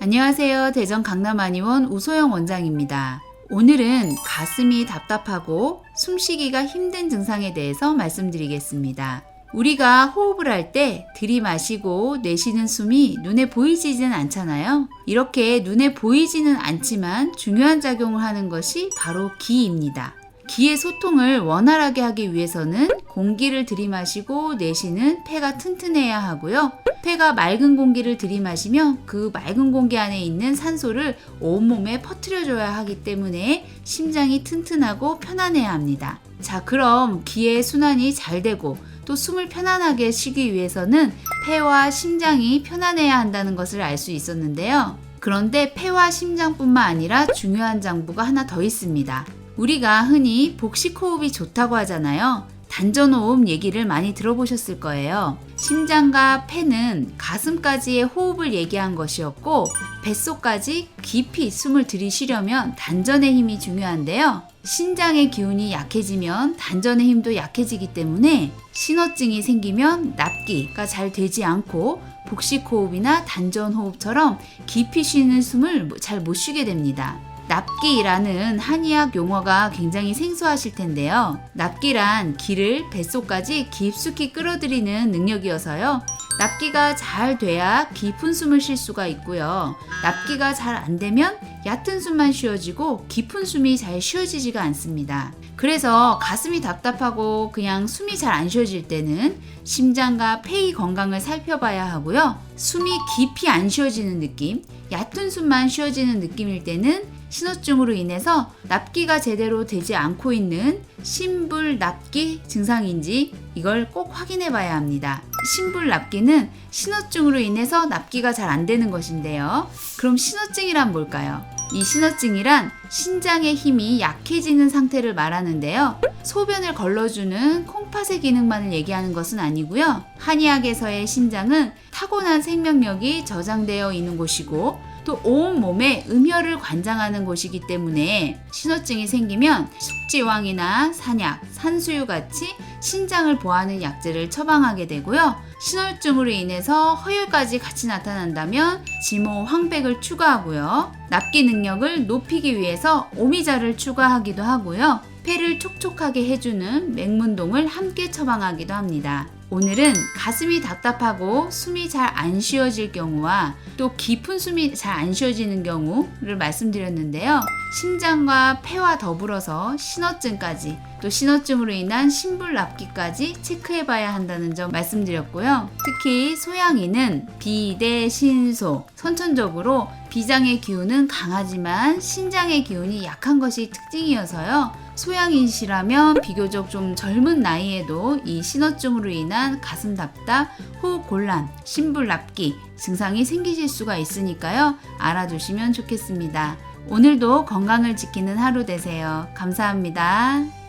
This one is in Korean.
안녕하세요. 대전 강남안의원 우소영 원장입니다. 오늘은 가슴이 답답하고 숨쉬기가 힘든 증상에 대해서 말씀드리겠습니다. 우리가 호흡을 할 때 들이마시고 내쉬는 숨이 눈에 보이지는 않잖아요. 이렇게 눈에 보이지는 않지만 중요한 작용을 하는 것이 바로 기입니다. 기의 소통을 원활하게 하기 위해서는 공기를 들이마시고 내쉬는 폐가 튼튼해야 하고요. 폐가 맑은 공기를 들이마시며 그 맑은 공기 안에 있는 산소를 온몸에 퍼뜨려줘야 하기 때문에 심장이 튼튼하고 편안해야 합니다. 자, 그럼 기의 순환이 잘 되고 또 숨을 편안하게 쉬기 위해서는 폐와 심장이 편안해야 한다는 것을 알 수 있었는데요. 그런데 폐와 심장뿐만 아니라 중요한 장부가 하나 더 있습니다. 우리가 흔히 복식 호흡이 좋다고 하잖아요. 단전호흡 얘기를 많이 들어보셨을 거예요. 심장과 폐는 가슴까지의 호흡을 얘기한 것이었고, 뱃속까지 깊이 숨을 들이쉬려면 단전의 힘이 중요한데요. 신장의 기운이 약해지면 단전의 힘도 약해지기 때문에 신호증이 생기면 납기가 잘 되지 않고 복식 호흡이나 단전 호흡처럼 깊이 쉬는 숨을 잘 못 쉬게 됩니다. 납기라는 한의학 용어가 굉장히 생소하실 텐데요. 납기란 기를 뱃속까지 깊숙이 끌어들이는 능력이어서요. 납기가 잘 돼야 깊은 숨을 쉴 수가 있고요. 납기가 잘 안 되면 얕은 숨만 쉬어지고 깊은 숨이 잘 쉬어지지가 않습니다. 그래서 가슴이 답답하고 그냥 숨이 잘 안 쉬어질 때는 심장과 폐의 건강을 살펴봐야 하고요. 숨이 깊이 안 쉬어지는 느낌, 얕은 숨만 쉬어지는 느낌일 때는 신호증으로 인해서 납기가 제대로 되지 않고 있는 심불 납기 증상인지 이걸 꼭 확인해 봐야 합니다. 심불납기는 신호증으로 인해서 납기가 잘 안 되는 것인데요. 그럼 신호증이란 뭘까요? 이 신호증이란 신장의 힘이 약해지는 상태를 말하는데요. 소변을 걸러주는 콩팥의 기능만을 얘기하는 것은 아니고요. 한의학에서의 신장은 타고난 생명력이 저장되어 있는 곳이고 또 온 몸에 음혈을 관장하는 곳이기 때문에 신호증이 생기면 숙지왕이나 산약, 산수유 같이 신장을 보하는 약제를 처방하게 되고요. 신월증으로 인해서 허혈까지 같이 나타난다면 지모 황백을 추가하고요. 납기 능력을 높이기 위해서 오미자를 추가하기도 하고요. 폐를 촉촉하게 해주는 맹문동을 함께 처방하기도 합니다. 오늘은 가슴이 답답하고 숨이 잘 안 쉬어질 경우와 또 깊은 숨이 잘 안 쉬어지는 경우를 말씀드렸는데요. 심장과 폐와 더불어서 신호증까지 또 신호증으로 인한 심불납기까지 체크해 봐야 한다는 점 말씀드렸고요. 특히 소양이는 비대신소 선천적으로 비장의 기운은 강하지만 신장의 기운이 약한 것이 특징이어서요. 소양인시라면 비교적 좀 젊은 나이에도 이 신호증으로 인한 가슴 답답, 호흡 곤란, 심불 납기 증상이 생기실 수가 있으니까요. 알아두시면 좋겠습니다. 오늘도 건강을 지키는 하루 되세요. 감사합니다.